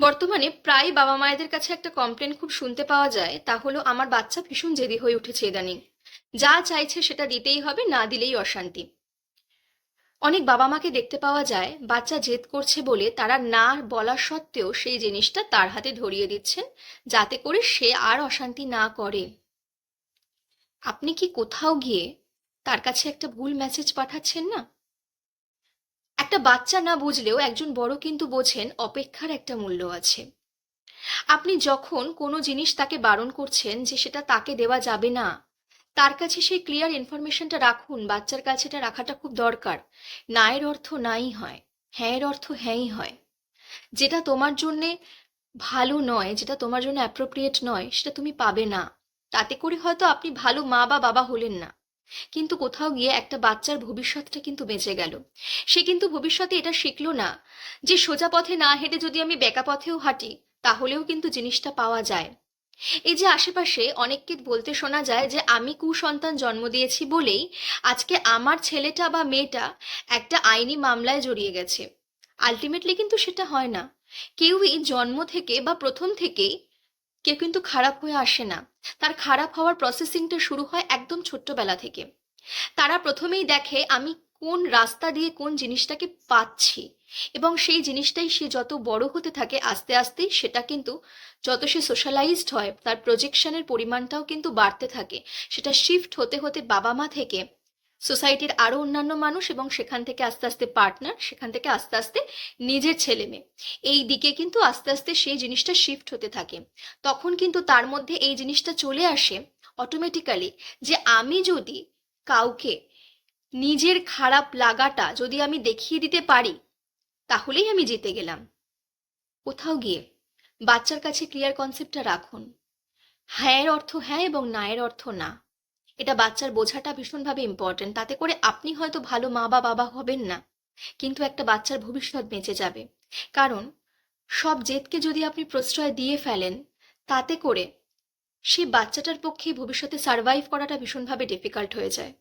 বর্তমানে প্রায় বাবা মায়েদের কাছে একটা কমপ্লেন খুব শুনতে পাওয়া যায়, তা হলো আমার বাচ্চা ভীষণ জেদি হয়ে উঠেছে ইদানিং। যা চাইছে সেটা দিতেই হবে, না দিলেই অশান্তি। অনেক বাবা মাকে দেখতে পাওয়া যায়, বাচ্চা জেদ করছে বলে তারা না বলা সত্ত্বেও সেই জিনিসটা তার হাতে ধরিয়ে দিচ্ছেন যাতে করে সে আর অশান্তি না করে। আপনি কি কোথাও গিয়ে তার কাছে একটা ভুল মেসেজ পাঠাচ্ছেন না? একটা বাচ্চা না বুঝলেও একজন বড় কিন্তু বোঝেন অপেক্ষার একটা মূল্য আছে। আপনি যখন কোনো জিনিস তাকে বারণ করছেন যে সেটা তাকে দেওয়া যাবে না, তার কাছে সেই ক্লিয়ার ইনফরমেশনটা রাখুন, বাচ্চার কাছে এটা রাখাটা খুব দরকার। নায়ের অর্থ নাই হয়, হ্যাঁয়ের অর্থ হ্যাঁই হয়। যেটা তোমার জন্যে ভালো নয়, যেটা তোমার জন্য অ্যাপ্রোপ্রিয়েট নয়, সেটা তুমি পাবে না। তাতে করে হয়তো আপনি ভালো মা বা বাবা হলেন না। কিন্তু কোথাও গিয়ে একটা বাচ্চার ভবিষ্যৎটা কিন্তু বেঁচে গেল। সে কিন্তু ভবিষ্যতে এটা শিখলো না। যে সোজা পথে না হেঁটে যদি আমি বেকা পথেও হাঁটি, তাহলেও কিন্তু জিনিসটা পাওয়া যায়। এই যে আশেপাশে অনেককে বলতে শোনা যায় যে, আমি কুসন্তান জন্ম দিয়েছি বলেই আজকে আমার ছেলেটা বা মেয়েটা একটা আইনি মামলায় জড়িয়ে গেছে। আলটিমেটলি কিন্তু সেটা হয় না। কেউই জন্ম থেকে বা প্রথম থেকেই কেউ কিন্তু খারাপ হয়ে আসে না। তার খারাপ হওয়ার প্রসেসিংটা শুরু হয় একদম ছোট্টবেলা থেকে। তারা প্রথমেই দেখে আমি কোন রাস্তা দিয়ে কোন জিনিসটাকে পাচ্ছি এবং সেই জিনিসটাই সে যত বড় হতে থাকে আস্তে আস্তে সেটা কিন্তু যত সে সোশ্যালাইজড হয়, তার প্রজেকশনের পরিমাণটাও কিন্তু বাড়তে থাকে। সেটা শিফট হতে হতে বাবা মা থেকে সোসাইটির আরও অন্যান্য মানুষ এবং সেখান থেকে আস্তে আস্তে পার্টনার, সেখান থেকে আস্তে আস্তে নিজের ছেলে মেয়ে। এই দিকে কিন্তু আস্তে আস্তে সেই জিনিসটা শিফট হতে থাকে। তখন কিন্তু তার মধ্যে এই জিনিসটা চলে আসে অটোমেটিক্যালি যে আমি যদি কাউকে নিজের খারাপ লাগাটা যদি আমি দেখিয়ে দিতে পারি, তাহলেই আমি জিতে গেলাম। কোথাও গিয়ে বাচ্চার কাছে ক্লিয়ার কনসেপ্টটা রাখুন। হ্যাঁয়ের অর্থ হ্যাঁ এবং নায়ের অর্থ না। এটা বাচ্চার বোঝাটা ভীষণভাবে ইম্পর্টেন্ট তাতে করে আপনি হয়তো ভালো মা বা বাবা হবেন না, কিন্তু একটা বাচ্চার ভবিষ্যৎ বেঁচে যাবে। কারণ সব জেদকে যদি আপনি প্রশ্রয় দিয়ে ফেলেন, তাতে করে সেই বাচ্চাটার পক্ষে ভবিষ্যতে সার্ভাইভ করাটা ভীষণভাবে ডিফিকাল্ট হয়ে যায়।